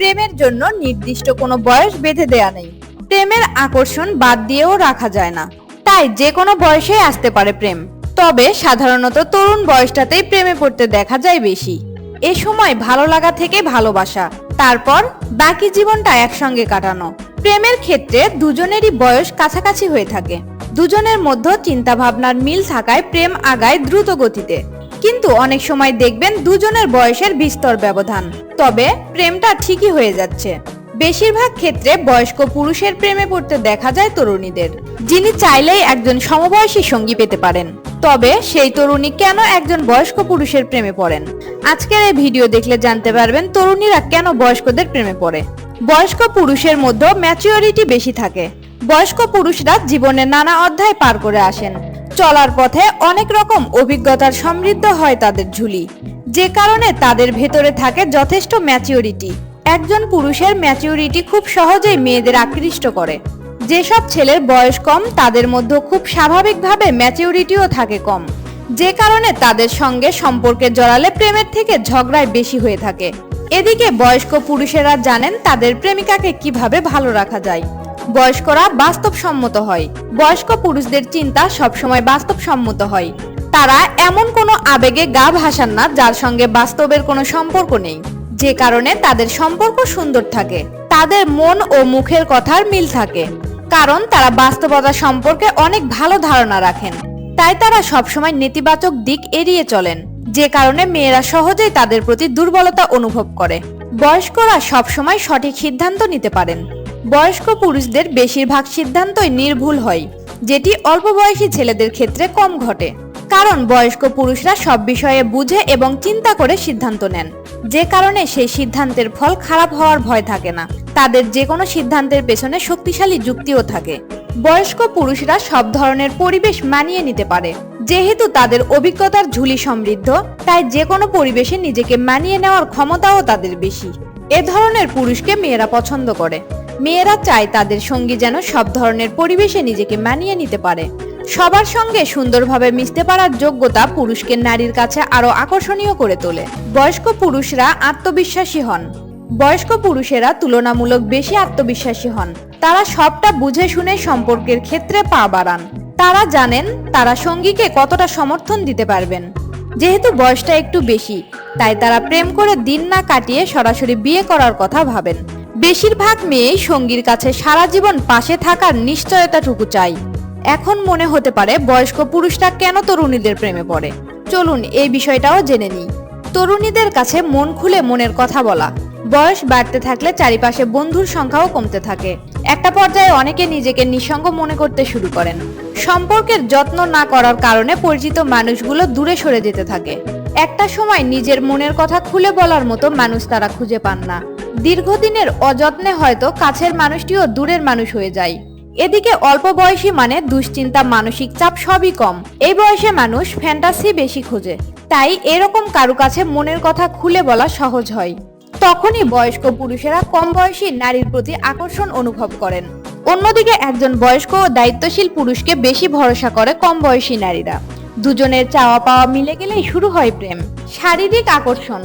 প্রেমের জন্য নির্দিষ্ট কোনো বয়স বেঁধে দেয়া নেই। প্রেমের আকর্ষণ বাদ দিয়েও রাখা যায় না। তাই যে কোনো বয়সেই আসতে পারে প্রেম। তবে সাধারণত তরুণ বয়সটাতেই প্রেমে পড়তে দেখা যায় বেশি। এ সময় ভালো লাগা থেকে ভালোবাসা, তারপর বাকি জীবনটা একসঙ্গে কাটানো। প্রেমের ক্ষেত্রে দুজনেরই বয়স কাছাকাছি হয়ে থাকে। দুজনের মধ্যে চিন্তা ভাবনার মিল থাকায় প্রেম আগায় দ্রুত গতিতে। কিন্তু অনেক সময় দেখবেন দুজনের বয়সের বিস্তর ব্যবধান। তবে প্রেমটা ঠিকই হয়ে যাচ্ছে। বেশিরভাগ ক্ষেত্রে বয়স্ক পুরুষের প্রেমে পড়তে দেখা যায় তরুণীদের, যিনি চাইলেই একজন সমবয়সী সঙ্গী পেতে পারেন। তবে সেই তরুণী কেন একজন বয়স্ক পুরুষের প্রেমে পড়েন? আজকের এই ভিডিও দেখলে জানতে পারবেন তরুণীরা কেন বয়স্কদের প্রেমে পড়ে। বয়স্ক পুরুষের মধ্যে ম্যাচিওরিটি বেশি থাকে। বয়স্ক পুরুষরা জীবনে নানা অধ্যায় পার করে আসেন। চলার পথে অনেক রকম অভিজ্ঞতার সমৃদ্ধ হয় তাদের ঝুলি। যে কারণে তাদের ভেতরে থাকে যথেষ্ট ম্যাচিওরিটি একজন পুরুষের ম্যাচিওরিটি খুব সহজেই মেয়েদের আকৃষ্ট করে। যেসব ছেলের বয়স কম, তাদের মধ্যে খুব স্বাভাবিকভাবে ম্যাচিওরিটিও থাকে কম। যে কারণে তাদের সঙ্গে সম্পর্কে জড়ালে প্রেমের থেকে ঝগড়ায় বেশি হয়ে থাকে। এদিকে বয়স্ক পুরুষেরা জানেন তাদের প্রেমিকাকে কীভাবে ভালো রাখা যায়। বয়স্করা বাস্তবসম্মত হয়। বয়স্ক পুরুষদের চিন্তা সবসময় বাস্তবসম্মত হয়। তারা এমন কোনো আবেগে গা ভাসান না, যার সঙ্গে বাস্তবের কোনো সম্পর্ক নেই। যে কারণে তাদের সম্পর্ক সুন্দর থাকে। তাদের মন ও মুখের কথার মিল থাকে। কারণ তারা বাস্তবতা সম্পর্কে অনেক ভালো ধারণা রাখেন। তাই তারা সবসময় নেতিবাচক দিক এড়িয়ে চলেন। যে কারণে মেয়েরা সহজেই তাদের প্রতি দুর্বলতা অনুভব করে। বয়স্করা সবসময় সঠিক সিদ্ধান্ত নিতে পারেন। বয়স্ক পুরুষদের বেশিরভাগ সিদ্ধান্তই নির্ভুল হয়, যেটি অল্প বয়সী ছেলেদের ক্ষেত্রে কম ঘটে। কারণ বয়স্ক পুরুষরা সব বিষয়ে বুঝে এবং চিন্তা করে সিদ্ধান্ত নেন। যে কারণে সেই সিদ্ধান্তের ফল খারাপ হওয়ার ভয় থাকে না। তাদের যে কোনো সিদ্ধান্তের পেছনে শক্তিশালী যুক্তিও থাকে। বয়স্ক পুরুষরা সব ধরনের পরিবেশ মানিয়ে নিতে পারে। যেহেতু তাদের অভিজ্ঞতার ঝুলি সমৃদ্ধ, তাই যে কোনো পরিবেশে নিজেকে মানিয়ে নেওয়ার ক্ষমতাও তাদের বেশি। এ ধরনের পুরুষকে মেয়েরা পছন্দ করে। মেয়েরা চায় তাদের সঙ্গী যেন সব ধরনের পরিবেশে নিজেকে মানিয়ে নিতে পারে। সবার সঙ্গে সুন্দরভাবে মিশতে পারার যোগ্যতা পুরুষকে নারীর কাছে আরও আকর্ষণীয় করে তোলে। বয়স্ক পুরুষরা আত্মবিশ্বাসী হন। বয়স্ক পুরুষেরা তুলনামূলক বেশি আত্মবিশ্বাসী হন। তারা সবটা বুঝে শুনে সম্পর্কের ক্ষেত্রে পা বাড়ান। তারা জানেন তারা সঙ্গীকে কতটা সমর্থন দিতে পারবেন। যেহেতু বয়সটা একটু বেশি, তাই তারা প্রেম করে দিন না কাটিয়ে সরাসরি বিয়ে করার কথা ভাবেন। বেশিরভাগ মেয়েই সঙ্গীর কাছে সারা জীবন পাশে থাকার নিশ্চয়তাটুকু চাই। এখন মনে হতে পারে বয়স্ক পুরুষরা কেন তরুণীদের প্রেমে পড়ে। চলুন এই বিষয়টাও জেনে নিই। তরুণীদের কাছে মন খুলে মনের কথা বলা। বয়স বাড়তে থাকলে চারিপাশে বন্ধুর সংখ্যাও কমতে থাকে। একটা পর্যায়ে অনেকে নিজেকে নিঃসঙ্গ মনে করতে শুরু করেন। সম্পর্কের যত্ন না করার কারণে পরিচিত মানুষগুলো দূরে সরে যেতে থাকে। একটা সময় নিজের মনের কথা খুলে বলার মতো মানুষ তারা খুঁজে পান না। দীর্ঘদিনের অযত্নে হয়তো কাছের মানুষটিও দূরের মানুষ হয়ে যায়। এদিকে অল্প বয়সী মানে দুশ্চিন্তা, মানসিক চাপ সবই কম। এই বয়সে মানুষ ফ্যান্টাসি বেশি খোঁজে। তাই এরকম কারু কাছে মনের কথা খুলে বলা সহজ হয়। তখনই বয়স্ক পুরুষেরা কম বয়সী নারীর প্রতি আকর্ষণ অনুভব করেন। অন্যদিকে একজন বয়স্ক ও দায়িত্বশীল পুরুষকে বেশি ভরসা করে কম বয়সী নারীরা। দুজনের চাওয়া পাওয়া মিলে গেলেই শুরু হয় প্রেম। শারীরিক আকর্ষণ।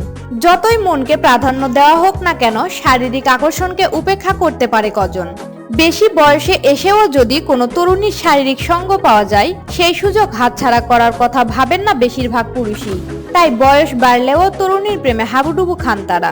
যতই মনকে প্রাধান্য দেওয়া হোক না কেন, শারীরিক আকর্ষণকে উপেক্ষা করতে পারে কজন। বেশি বয়সে এসেও যদি কোনো তরুণীর শারীরিক সঙ্গ পাওয়া যায়, সেই সুযোগ হাতছাড়া করার কথা ভাবেন না বেশিরভাগ পুরুষই। তাই বয়স বাড়লেও তরুণীর প্রেমে হাবুডুবু খান তারা।